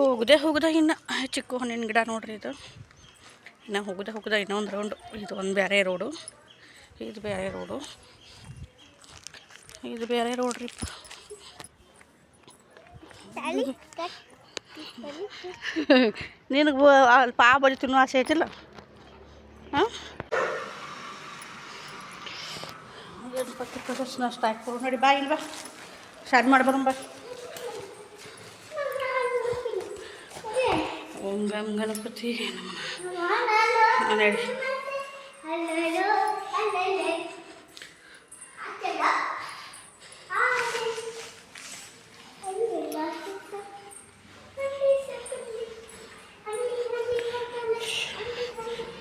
ಹೋಗದೆ ಹೋಗದ ಇನ್ನು ಚಿಕ್ಕ ಹಣ್ಣಿನ ಗಿಡ ನೋಡ್ರಿ ಇದು. ಇನ್ನು ಹೋಗದೆ ಹೋಗದ ಇನ್ನೊಂದು ರೌಂಡು ಇದು ಒಂದು ಬೇರೆ ರೋಡು ಇದು ಬೇರೆ ರೋಡು ಇದು ಬೇರೆ ರೋಡ್ ರೀ ನಿನಗೆ ಪಾ ಬಜಿ ತಿನ್ನೋ ಆಸೆ ಐತಿಲ್ಲ? ಹಾಂ? ಪ್ರದರ್ಶನ ಅಷ್ಟು ಹಾಕ್ಬೋದು ನೋಡಿ ಬಾ ಇಲ್ವಾ ಬಾ. ಸ್ಟಾರ್ಟ್ ಮಾಡಿ ಬರೋಣ ಬಾ ಓಂ ಗಂ ಗಣಪತಿ ನಮಃ ನಡಿ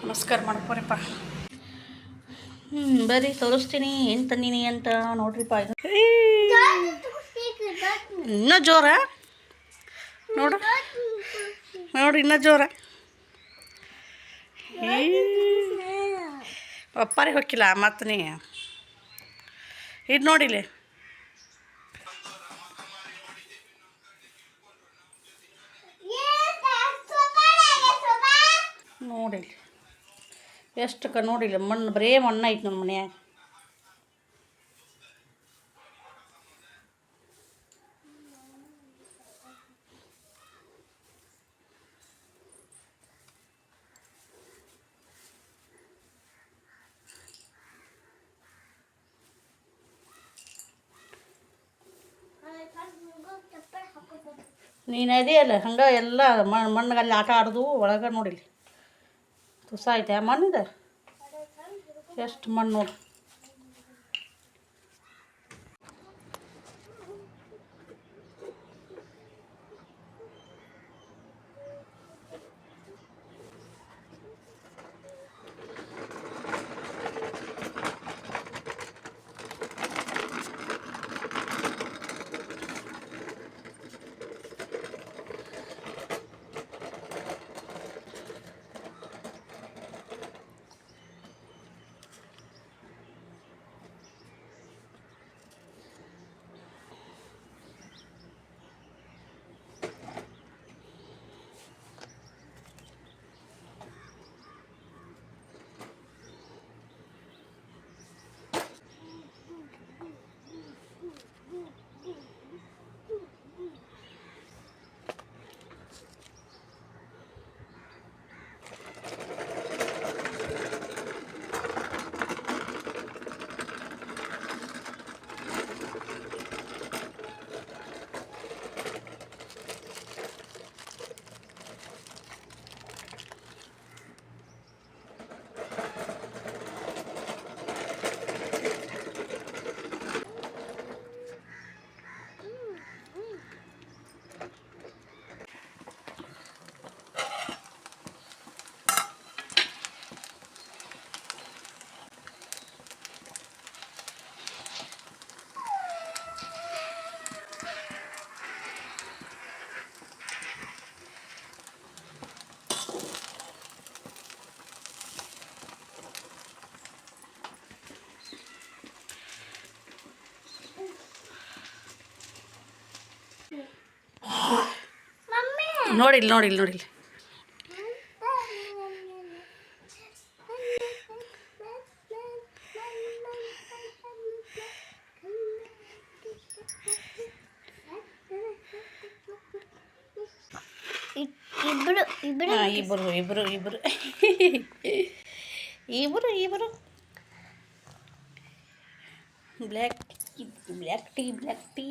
ನಮಸ್ಕಾರ ಮಾಡ್ಕೊರಿಪ್ಪ ಹ್ಞೂ ಬರ್ರಿ ತೋರಿಸ್ತೀನಿ ಏನು ತಂದೀನಿ ಅಂತ ನೋಡ್ರಿಪ್ಪ ಇದು ಏ, ಇನ್ನೂ ಜೋರ ನೋಡು ನೋಡ್ರಿ ಇನ್ನೂ ಜೋರ. ಒಪ್ಪಾರಿ ಹೊಕ್ಕಿಲ್ಲ ಮತ್ತೆ ನೀ. ಇದು ನೋಡಿಲಿ ನೋಡಿಲ್ಲ ಎಷ್ಟಕ್ಕ ನೋಡಿಲ್ಲ ಮಣ್ಣು ಬರೇ ಮಣ್ಣು ಐತೆ ನಮ್ಮ ಮನ್ಯಾಗ. ನೀನು ಇದೆಯಲ್ಲ ಹಂಗೆ ಎಲ್ಲ ಮಣ್ಣು ಮಣ್ಣಲ್ಲಿ ಆಟ ಆಡೋದು ಒಳಗೆ ನೋಡಿಲಿ ತುಸ ಐತೆ ಮಣ್ಣಿದೆ? ಎಷ್ಟು ಮಣ್ಣು ನೋಡಿಲ್ಲ ನೋಡಿಲ್ಲ ನೋಡಿಲ್ಲ ಇಬ್ರು ಇಬ್ರು ಹಾಂ ಇಬ್ಬರು ಇಬ್ಬರು ಇಬ್ಬರು ಇಬ್ಬರು ಇಬ್ಬರು black black tea black tea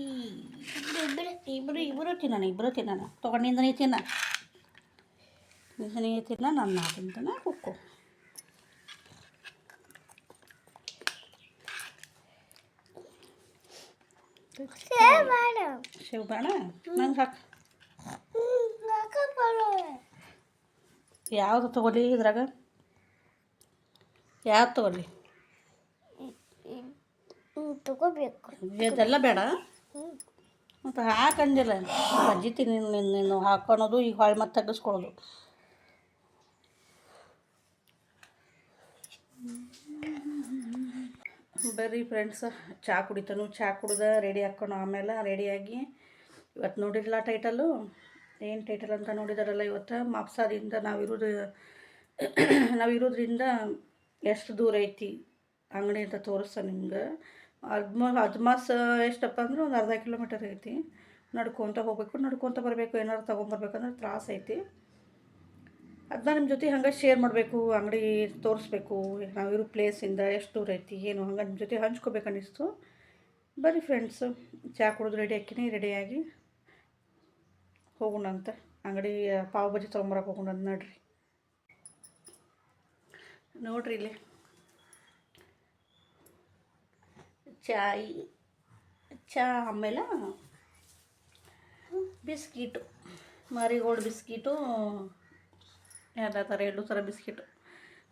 ಇಬ್ರು ಇಬ್ಬರು ಇಬ್ಬರು ತಿನ್ನೋಣ ಇಬ್ಬರು ತಿನ್ನೋಣ ತೊಗೊಂಡಿಂದ ನೀ ತಿನ್ನ ನಿಂದ ನೀ ತಿನ್ನ ನನ್ನ ನಾ ತಿಂತಾನೆ ಕುಕ್ಕು ಮಾಡು ಶಿವ ಬೇಡ ನಂಗೆ ಹಾಕು ಯಾವ್ದು ತೊಗೊಲಿ ಇದ್ರಾಗ ಯಾವ್ದು ತೊಗೊಲಿ ತಗೋಬೇಕು. ಇದೆಲ್ಲ ಬೇಡ. ಮತ್ತು ಹಾಕಂದಿಲ್ಲ. ಅಜ್ಜಿ ತಿನ್ನಿ ನೀನು ಹಾಕೊಳೋದು, ಈಗ ಹೊಳೆ ಮತ್ತೆ ತೆಗೆಸ್ಕೊಳ್ಳೋದು ಬರ್ರಿ ಫ್ರೆಂಡ್ಸ್ ಚಹಾ ಕುಡಿತಾನು. ಚಹಾ ಕುಡ್ದ ರೆಡಿ ಹಾಕ್ಕೊಂಡು ಆಮೇಲೆ ರೆಡಿಯಾಗಿ ಇವತ್ತು ನೋಡಿರಲ್ಲ ಟೈಟಲ್ಲು ಏನು ಟೈಟಲ್ ಅಂತ ನೋಡಿದಾರಲ್ಲ ಇವತ್ತು? ಮಾಪ್ಸಾದಿಂದ ನಾವಿರೋದು ನಾವಿರೋದ್ರಿಂದ ಎಷ್ಟು ದೂರ ಐತಿ? ಅಂಗಡಿ ಅಂತ ತೋರಿಸ್ತಾ ನಿಮ್ಗೆ. ಅದ್ಮ ಅದ್ಮಾಸ್ ಎಷ್ಟಪ್ಪ ಅಂದ್ರೆ ಒಂದು ಅರ್ಧ ಕಿಲೋಮೀಟರ್ ಐತಿ. ನಡ್ಕೊತ ಹೋಗ್ಬೇಕು, ನಡ್ಕೊತ ಬರಬೇಕು, ಏನಾರು ತೊಗೊಂಬರ್ಬೇಕಂದ್ರೆ ತ್ರಾಸ ಐತಿ. ಅದನ್ನ ನಿಮ್ಮ ಜೊತೆ ಹಂಗೆ ಶೇರ್ ಮಾಡಬೇಕು, ಅಂಗಡಿ ತೋರಿಸ್ಬೇಕು ನಾವಿರೋ ಪ್ಲೇಸಿಂದ ಎಷ್ಟು ದೂರ ಐತಿ, ಏನು ಹಂಗೆ ನಿಮ್ಮ ಜೊತೆ ಹಂಚ್ಕೋಬೇಕು ಅನ್ನಿಸ್ತು. ಬರ್ರಿ ಫ್ರೆಂಡ್ಸು ಚಹಾ ಕುಡಿದು ರೆಡಿ ಹಾಕಿನಿ ರೆಡಿಯಾಗಿ ಹೋಗೋಣಂತ ಅಂಗಡಿ, ಪಾವ್ ಬಜ್ಜಿ ತೊಗೊಂಬರಕ್ಕೆ ಹೋಗೋಣ ನೋಡ್ರಿ. ನೋಡ್ರಿ ಇಲ್ಲಿ. ಚಾಯ್, ಚಾ ಆಮೇಲೆ ಬಿಸ್ಕಿಟು, ಮಾರಿಗೋಲ್ಡ್ ಬಿಸ್ಕಿಟು ಎಲ್ಲ ಥರ ಎರಡು ಥರ ಬಿಸ್ಕಿಟು.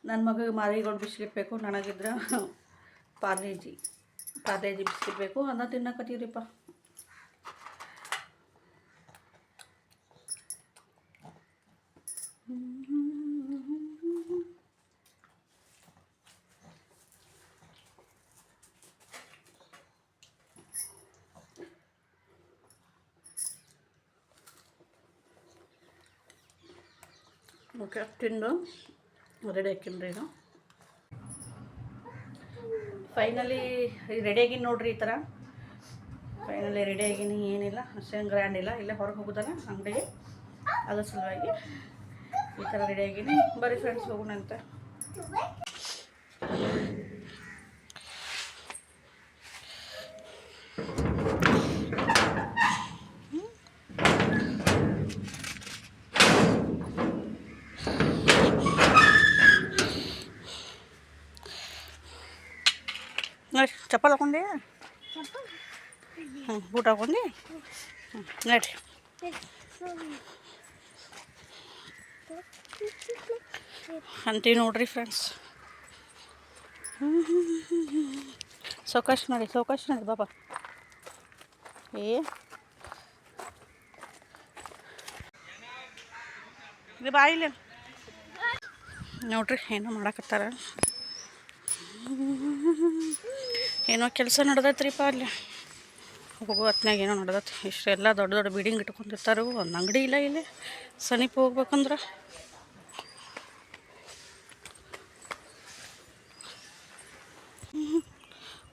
ನನ್ನ ಮಗಗೆ ಮಾರಿಗೋಲ್ಡ್ ಬಿಸ್ಕಿಟ್ ಬೇಕು, ನನಗಿದ್ರೆ ಪಾರ್ಲೇಜಿ ಪಾರ್ಲೇಜಿ ಬಿಸ್ಕಿಟ್ ಬೇಕು ಅದನ್ನ ತಿನ್ನಕತ್ತೀವ್ರಿಪ್ಪ ಓಕೆ ರೆಡಿ ಹಾಕಿನ್ರಿ ಇದು ಫೈನಲಿ ರೆಡಿ ಆಗಿನಿ ನೋಡ್ರಿ ಈ ಥರ ಫೈನಲಿ ರೆಡಿ ಆಗಿನಿ ಏನಿಲ್ಲ, ಅಷ್ಟೇನು ಗ್ರ್ಯಾಂಡ್ ಇಲ್ಲ. ಇಲ್ಲೇ ಹೊರಗೆ ಹೋಗೋದಲ್ಲ ಅಂಗಡಿಗೆ. ಅದ್ರ ಸಲುವಾಗಿ ಈ ಥರ ರೆಡಿ ಆಗಿನಿ. ಬರೀ ಫ್ರೆಂಡ್ಸ್ ಹೋಗೋಣ ಅಂತ ನೋಡಿ, ಚಪ್ಪಲ್ ಹಾಕೊಂಡಿ. ಹ್ಞೂ ಬೂಟ್ ಹಾಕೊಂಡಿ. ಹ್ಞೂ ನಡ್ರಿ ಅಂತೀವಿ ನೋಡ್ರಿ ಫ್ರೆಂಡ್ಸ್ ಸೌಕಾಶ್ ನೋಡಿ ಸೌಕಾಶ್ ನೋಡಿ ಬಾಬಾ ಏ. ಇದು ಬಾಯಿಲ್ಲ ನೋಡ್ರಿ, ಏನೋ ಮಾಡಕತ್ತಾರ. ಏನೋ ಕೆಲಸ ನಡೆದೈತ್ರಿಪ್ಪ ಅಲ್ಲಿ. ಹೋಗೋ ಹೊತ್ನಾಗ ಏನೋ ನಡೆದೈತಿ. ಇಷ್ಟೆಲ್ಲ ದೊಡ್ಡ ದೊಡ್ಡ ಬಿಲ್ಡಿಂಗ್ ಇಟ್ಕೊಂಡಿರ್ತಾರೆ. ಒಂದು ಅಂಗಡಿ ಇಲ್ಲ ಇಲ್ಲಿ. ಸಮೀಪ ಹೋಗ್ಬೇಕಂದ್ರೆ.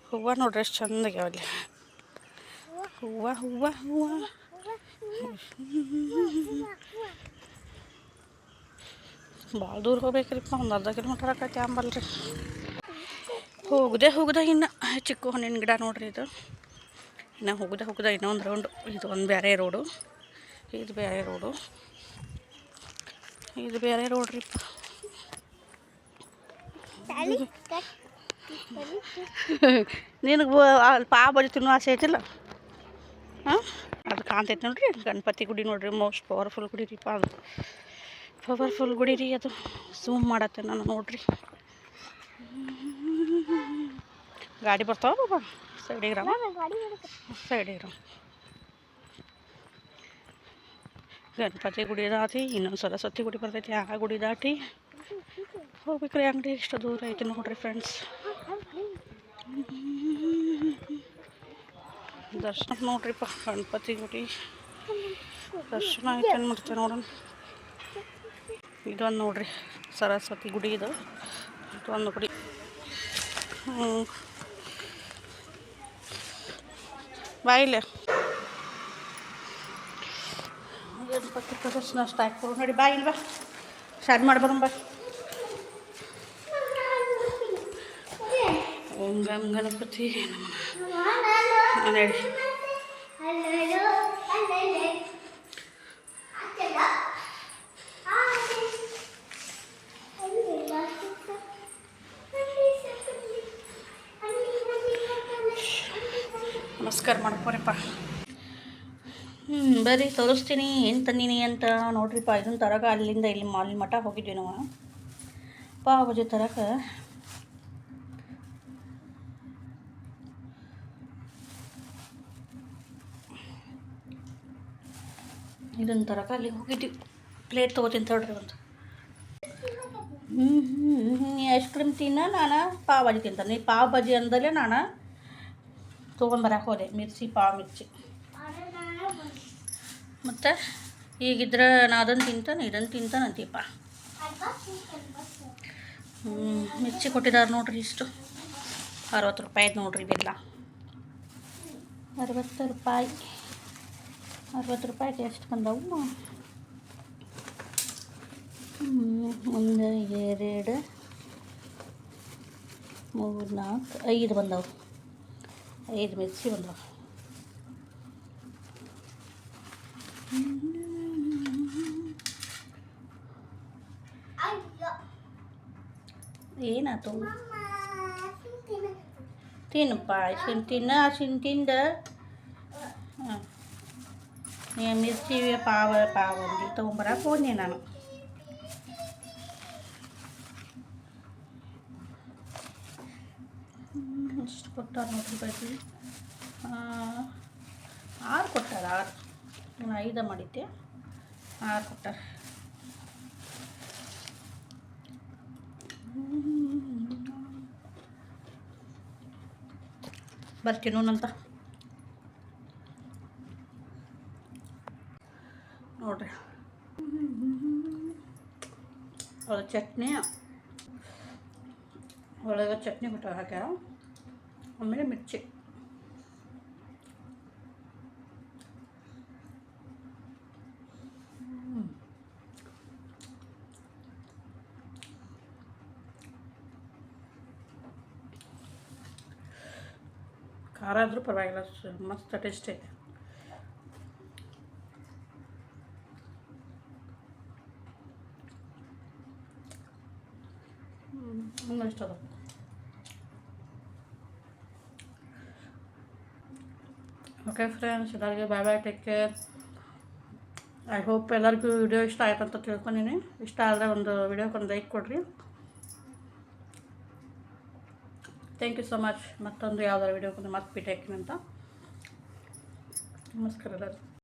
ಹೂವು ನೋಡ್ರಿ ಎಷ್ಟು ಚಂದಾಗ್ಯಾವ ಅಲ್ಲಿ. ಹೂವು ಹೂವು ಹೂವು. ಭಾಳ ದೂರ ಹೋಗ್ಬೇಕ್ರಿಪ್ಪ. ಒಂದು ಅರ್ಧ ಕಿಲೋಮೀಟರ್ ಆಕೈತಿ ಅಂಬಲ್ರಿ. ಹೋಗದೆ ಹೋಗದೆ ಇನ್ನು. ಚಿಕ್ಕ ಹಣ್ಣಿನ ಗಿಡ ನೋಡ್ರಿ ಇದು. ಇನ್ನು ಹೋಗ್ದೆ ಹೋಗ್ದೆ ಇನ್ನೊಂದು ರೌಂಡು ಇದು ಒಂದು ಬೇರೆ ರೋಡು ಇದು ಬೇರೆ ರೋಡು ಇದು ಬೇರೆ ರೋಡ್ ರೀ ನಿನಗೆ ಪಾ ಬಜಿ ತಿನ್ನೋ ಆಸೆ ಐತಿಲ್ಲ? ಹಾಂ? ಅದು ಕಾಣ್ತೈತೆ ನೋಡ್ರಿ. ಗಣಪತಿ ಗುಡಿ ನೋಡ್ರಿ. ಮೋಸ್ಟ್ ಪವರ್ಫುಲ್ ಗುಡಿ ರೀ ಅದು. ಪವರ್ಫುಲ್ ಗುಡಿ ರೀ ಅದು. ಝೂಮ್ ಮಾಡತ್ತೆ ನಾನು ನೋಡ್ರಿ. ಗಾಡಿ ಬರ್ತಾವ ಸೈಡಿಗೆ ರಾಮ ಸೈಡಿಗೆ ರಾಮ ಗಣಪತಿ ಗುಡಿ ದಾಟಿ ಇನ್ನೊಂದು ಸರಸ್ವತಿ ಗುಡಿ ಬರ್ತೈತಿ ಆ ಗುಡಿ ದಾಟಿ ಹೋಗ್ಬೇಕ್ರಿ ಅಂಗಡಿ ಎಷ್ಟು ದೂರ ಐತಿ ನೋಡ್ರಿ ಫ್ರೆಂಡ್ಸ್ ದರ್ಶನ ನೋಡ್ರಿಪ್ಪ ಗಣಪತಿ ಗುಡಿ. ದರ್ಶನ ಐತೆ ಮಾಡ್ತೀವಿ ನೋಡೋಣ. ಇದೊಂದು ನೋಡ್ರಿ ಸರಸ್ವತಿ ಗುಡಿ ಇದು. ಇದೊಂದು ಗುಡಿ ಹ್ಞೂ ಬಾಯಿಲೆ. ಗಣಪತಿ ಪ್ರದರ್ಶನ ಅಷ್ಟು ಹಾಕ್ಬೋದು ನೋಡಿ ಬಾ ಇಲ್ವಾ ಸ್ಟಾರ್ಟ್ ಬಾ ಓಂ ಗಂ ಗಣಪತಿ ನಡಿ ನಮಸ್ಕಾರ ಮಾಡ್ಕೊರಿಪ್ಪ ಹ್ಞೂ ಬರ್ರಿ ತೋರಿಸ್ತೀನಿ. ಏನು ತಂದೀನಿ ಅಂತ ನೋಡ್ರಿಪ್ಪ ಇದನ್ನ ತರಕ ಅಲ್ಲಿಂದ ಇಲ್ಲಿ ಮಾಲ್ ಮಠ ಹೋಗಿದ್ವಿ ನಾವು ಪಾವ್ ಬಜಿ ತರಕ. ಇದನ್ನು ತರಕ ಅಲ್ಲಿ ಹೋಗಿದ್ವಿ. ಪ್ಲೇಟ್ ತೊಗೋತೀನಿ ತಗೊಳ್ರಿ ಒಂದು ಐಸ್ ಕ್ರೀಮ್ ತಿನ್ನ ನಾನು? ಪಾವ್ ಭಾಜಿ ತಿಂತಾನೆ ನೀ ಪಾವ್ ಭಾಜಿ ಅಂದಲೇ ನಾನು? ತೊಗೊಂಬರಕ್ಕೆ ಹೋದೆ. ಮಿರ್ಚಿ ಪಾವ್ ಮಿರ್ಚಿ. ಮತ್ತು ಈಗಿದ್ರೆ ನಾ ಅದನ್ನು ತಿಂತಾನೆ ಇದನ್ನು ತಿಂತಾನೆ ಅಂತೀಪ ಹ್ಞೂ ಮಿರ್ಚಿ ಕೊಟ್ಟಿದ್ದಾರೆ ನೋಡ್ರಿ ಇಷ್ಟು. ಅರವತ್ತು ರೂಪಾಯಿದು ನೋಡ್ರಿ ಬಿಲ್ಲ. ಅರವತ್ತು ರೂಪಾಯಿ. ಅರವತ್ತು ರೂಪಾಯಿ ಎಷ್ಟು ಬಂದವು? ಒಂದು, ಎರಡು, ಮೂರು, ನಾಲ್ಕು, ಐದು ಬಂದವು. ಐದು ಮಿರ್ಚಿ ಬಂದವು. ಏನಾಯ್ತು? ತಿನ್ನಪ್ಪ ಅಶ್ವಿನ್ ತಿನ್ನ ಅಶ್ವಿನ್ ತಿಂದ ಹಾಂ ನೀ ಮಿರ್ಚಿ ಪಾವ ಪಾವ ಅಂದಿ ತೊಗೊಂಬರಕ್ಕೆ ಹೋದ್ನಿ ನಾನು. ಹ್ಮ್, ಇಷ್ಟು ಕೊಟ್ಟಾರ ನೋಡ್ರಿ ಬಜ್ಜಿ. ಆರು ಕೊಟ್ಟಾರ ಆರು. ನಾನು ಐದು ಮಾಡಿದ್ದೆ. ಆರು ಕೊಟ್ಟಾರ ಬರ್ತೀನಿ ನಂತ. ನೋಡ್ರಿ. ಅದು ಚಟ್ನಿ. ಒಳಗೆ ಚಟ್ನಿ ಕೊಟ್ಟ ಹಾಕ್ಯಾರ. ಆಮೇಲೆ ಮಿರ್ಚಿ. ಖಾರ ಆದರೂ ಪರವಾಗಿಲ್ಲ ಮಸ್ತ್ ಟೇಸ್ಟ್ ಐತೆ. ಹ್ಞೂ ಇಷ್ಟ ಅದ. ಓಕೆ ಫ್ರೆಂಡ್ಸ್ ಎಲ್ಲರಿಗೆ bye bye take care I hope ಎಲ್ಲರಿಗೂ ವಿಡಿಯೋ ಇಷ್ಟ ಆಯ್ತು ಅಂತ ತಿಳ್ಕೊಂಡಿನಿ. ಇಷ್ಟ ಆದರೆ ಒಂದು ವಿಡಿಯೋಕ್ಕೆ ಒಂದು ಲೈಕ್ ಕೊಡಿರಿ. ಥ್ಯಾಂಕ್ ಯು ಸೊ ಮಚ್ ಮತ್ತೊಂದು ಯಾವ್ದಾರು ವಿಡಿಯೋಕ್ಕೆ ಮತ್ತೆ ಭೇಟಿ ಹಾಕಿನಿ ಅಂತ. ನಮಸ್ಕಾರ ಎಲ್ಲರಿಗೂ.